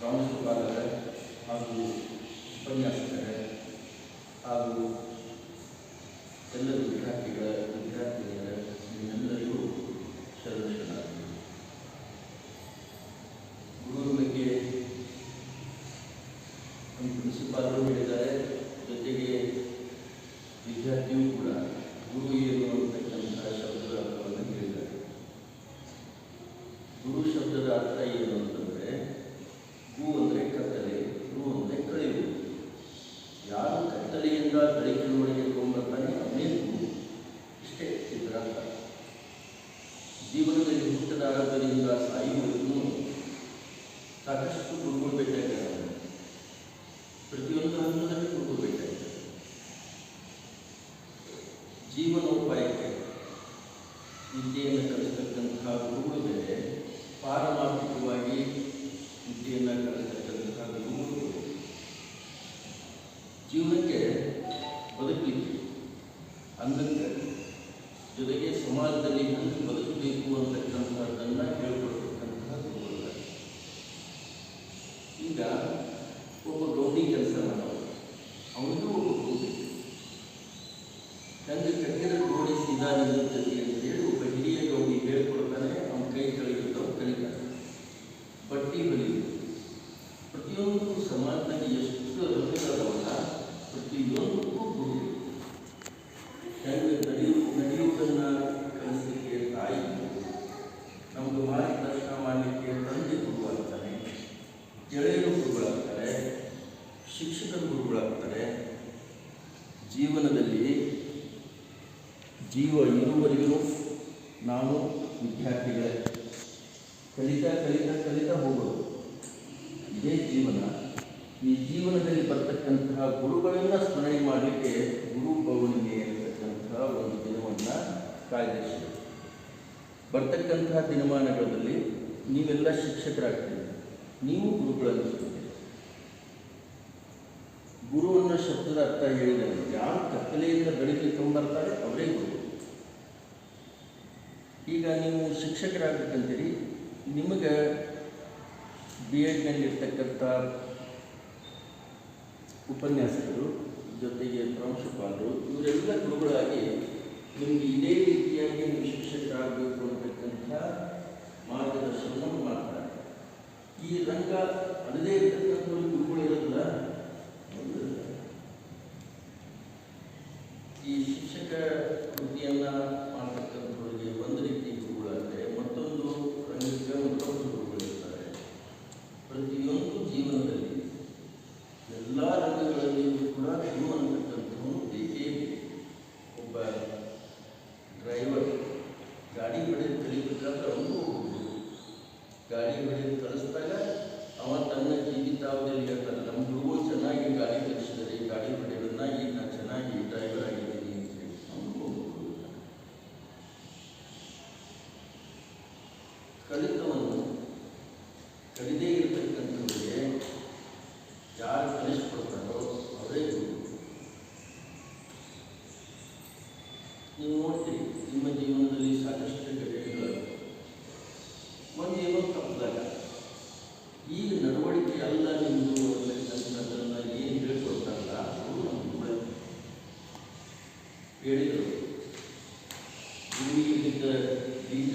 ಹಾಗೂ ಉಪನ್ಯಾಸಕರೇ ಹಾಗೂ ಎಲ್ಲ ವಿದ್ಯಾರ್ಥಿಗಳ ವಿದ್ಯಾರ್ಥಿನಿಯರ ನಿಮ್ಮೆಲ್ಲರಿಗೂ ಶರಣಶರಣಾರ್ಥಿ ಗುರುವಿನ ಬಗ್ಗೆ ಹೇಳಿದ್ದಾರೆ ಜೊತೆಗೆ ವಿದ್ಯಾರ್ಥಿಯೂ ಕೂಡ ಗುರು ಏನು ಅಂತಕ್ಕಂಥ ಶಬ್ದದ ಅರ್ಥವನ್ನು ಹೇಳಿದ್ದಾರೆ ಗುರು ಶಬ್ದದ ಅರ್ಥ ಏನು ಅಂತಂದರೆ ಗು ಅಂದರೆ ಕತ್ತಲೆ, ಹೂ ಅಂದರೆ ಕಳೆಯುವುದು ಯಾರು ಕತ್ತಲೆಯಿಂದ ಬೆಳಕಿನೊಳಗೆ ತೊಂಬರ್ತಾನೆ ಅವನೇ ಹೂ. ಇಷ್ಟೇ ಅರ್ಥ ಜೀವನದಲ್ಲಿ ಹುಟ್ಟದ ಸಾಯುವುದನ್ನು ಸಾಕಷ್ಟು ಗುರುಗಳು ಬೇಕಾಗಿದ್ದಾರೆ ಪ್ರತಿಯೊಂದು ಹಂತದಲ್ಲಿ ಗುರುಗಳು ಜೀವನೋಪಾಯಕ್ಕೆ ವಿದ್ಯೆಯನ್ನು ಕಲಿಸ್ತಕ್ಕಂತಹ ಗುರುಗಳು ಬೇರೆ ಪಾರಮಾರ್ಥಿಕವಾಗಿ ಬೇರೆ ಜೀವನಕ್ಕೆ ಬದುಕಲಿಕ್ಕೆ ಅಂದಂಗೆ ಜೊತೆಗೆ ಸಮಾಜದಲ್ಲಿ ಹೆಂಗೆ ಬದುಕಬೇಕು ಅಂತಕ್ಕಂಥದ್ದನ್ನು ಹೇಳ್ಕೊಡ್ತಕ್ಕಂತಹ ಗುರುಗಳು. ಈಗ ಒಬ್ಬ ಗೌಡಿ ಕೆಲಸ ಮಾಡೋದು ಅವನಿಗೂ ಒಬ್ಬ ಬೇಕು ಹೆಂಗೆ ಕಟ್ಟಿದ ಗೋಡಿ ಸೀದಾ ನಿಲ್ಲುತ್ತದೆ ಅಂತೇಳಿ ಒಬ್ಬ ಹಿರಿಯ ಗೌಡಿ ಹೇಳ್ಕೊಡ್ತಾನೆ, ಅವನ ಕೈ ಕೆಳಗಿದ್ದವ್ ಕಲಿತಾನೆ. ಬಟ್ಟಿ ಹೊಲಿಯುವುದು ಪ್ರತಿಯೊಂದು ಸಮಾಜದಾಗ ಎಷ್ಟು ರಂಗಗಳವಲ್ಲ ಪ್ರತಿಯೊಂದಕ್ಕೂ ಗುರು ಬೇಕು. ಹೆಂಗೆ ನಡೆಯು ನಡೆಯುವುದನ್ನು ಕಲಿಸಲಿಕ್ಕೆ ತಾಯಿ ಬೇಕು. ನಮಗೆ ಮಾರ್ಗದರ್ಶನ ಮಾಡಲಿಕ್ಕೆ ತಂದೆ ಗುರುವಾಗ್ತಾನೆ ಗೆಳೆಯರು ಗುರುಗಳಾಗ್ತಾರೆ ಜೀವನದಲ್ಲಿ ಜೀವ ಇರುವವರೆಗೂ ನಾವು ವಿದ್ಯಾರ್ಥಿಗಳೇ. ಕಲಿತಾ ಕಲಿತಾ ಕಲಿತಾ ಹೋಗೋದು. ಇದೇ ಜೀವನ. ಈ ಜೀವನದಲ್ಲಿ ಬರ್ತಕ್ಕಂತಹ ಗುರುಗಳನ್ನು ಸ್ಮರಣೆ ಮಾಡಲಿಕ್ಕೆ ಗುರು ಪೌರ್ಣಿಮೆ ಇರತಕ್ಕಂತಹ ಒಂದು ದಿನವನ್ನು ಕಾಯ್ದಿರಿಸಿದೆ. ಬರ್ತಕ್ಕಂತಹ ದಿನಮಾನಗಳಲ್ಲಿ ನೀವೆಲ್ಲ ಶಿಕ್ಷಕರಾಗ್ತೀರಿ. ನೀವು ಗುರುಗಳನ್ನಿಸ್ತೀರಿ ಗುರು ಅನ್ನೋ ಶಬ್ದದ ಅರ್ಥ ಹೇಳಿದರೆ ಯಾರು ಕತ್ತಲೆಯಿಂದ ಬೆಳಕಿಗೆ ತೊಗೊಂಬರ್ತಾರೆ ಅವರೇ ಗುರು. ಈಗ ನೀವು ಶಿಕ್ಷಕರಾಗಬೇಕಂತೀರಿ ನಿಮಗೆ ಬಿ ಎಡ್ನಲ್ಲಿರ್ತಕ್ಕಂಥ ಉಪನ್ಯಾಸಕರು ಜೊತೆಗೆ ಪ್ರಾಂಶುಪಾಲರು ಇವರೆಲ್ಲ ಗುರುಗಳಾಗಿ ನಿಮಗೆ ಇದೇ ರೀತಿಯಾಗಿ ನೀವು ಶಿಕ್ಷಕರಾಗಬೇಕು ಅಂತಕ್ಕಂಥ ಮಾರ್ಗದರ್ಶನ ಮಾಡ್ತಾರೆ. ಈ ರಂಗ ಅಲ್ಲದೇ ಇರ್ತಕ್ಕಂಥ ಗುರುಗಳು ಕಲಿತವನ್ನು ಕಲಿದೇ ಇರತಕ್ಕಂಥವ್ರಿಗೆ ಯಾರು ಕಲಿಸ್ಕೊಡ್ತಾರೋ ಅವರೇ ಗುರು. ನೀವು ನೋಡ್ತೀರಿ, ನಿಮ್ಮ ಜೀವನದಲ್ಲಿ ಸಾಕಷ್ಟು ಘಟನೆಗಳು. ಒಂದು ಏನೋ ತಪ್ಪಿದಾಗ ಈಗ ನಡವಳಿಕೆ ಅಲ್ಲ ನಿಮ್ಮದು ಅಂತಕ್ಕಂಥದ್ದನ್ನು ಏನು ಹೇಳ್ಕೊಡ್ತಾರಲ್ಲ ಅವರು ನಮ್ಮ ಹೇಳಿದರು. ಭೂಮಿಯಲ್ಲಿದ್ದ ಬೀಜ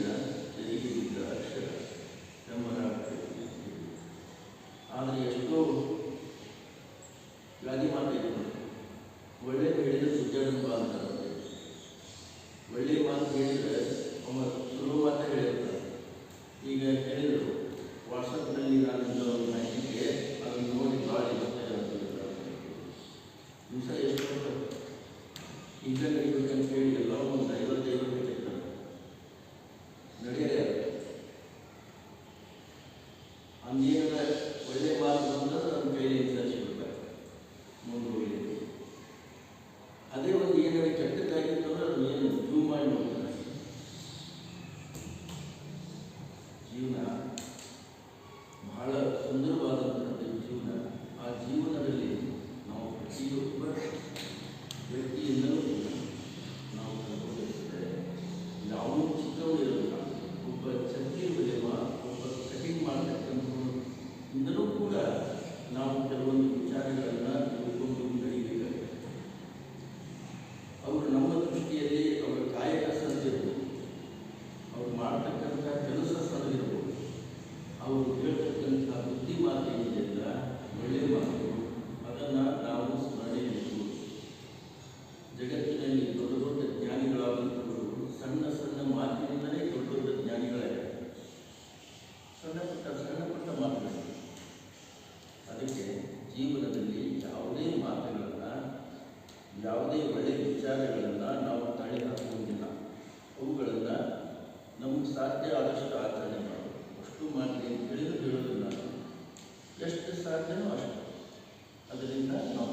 ದಿವಸ ಎಷ್ಟು ಈಗ ನಡಿಬೇಕಂತ ಹೇಳಿ ಸಾಧ್ಯ ಆದಷ್ಟು ಆಚರಣೆ ಮಾಡು ಅಷ್ಟು ಮಾಡಲಿ ತಿಳಿದು ಹೇಳೋದಿಲ್ಲ. ಎಷ್ಟು ಸಾಧ್ಯವೋ ಅಷ್ಟು. ಅದರಿಂದ ನಾವು